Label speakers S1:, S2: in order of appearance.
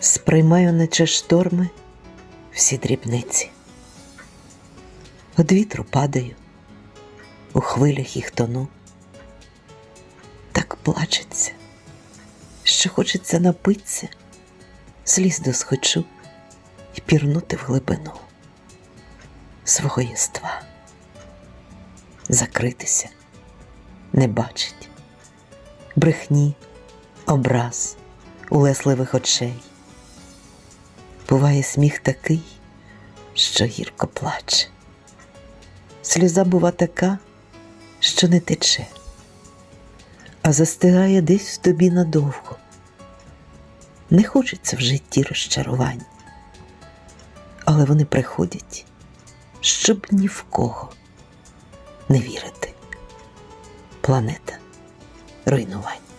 S1: сприймаю, наче шторми, всі дрібниці. Од вітру падаю, у хвилях їх тону. Так плачеться, що хочеться напитися, сліз досхочу і пірнути в глибину свого єства, закритися, не бачить брехні, образ улесливих очей. Буває сміх такий, що гірко плаче. Сльоза бува така, що не тече, а застигає десь в тобі надовго. Не хочеться в житті розчарувань, але вони приходять, щоб ні в кого не вірити. Планета руйнувань.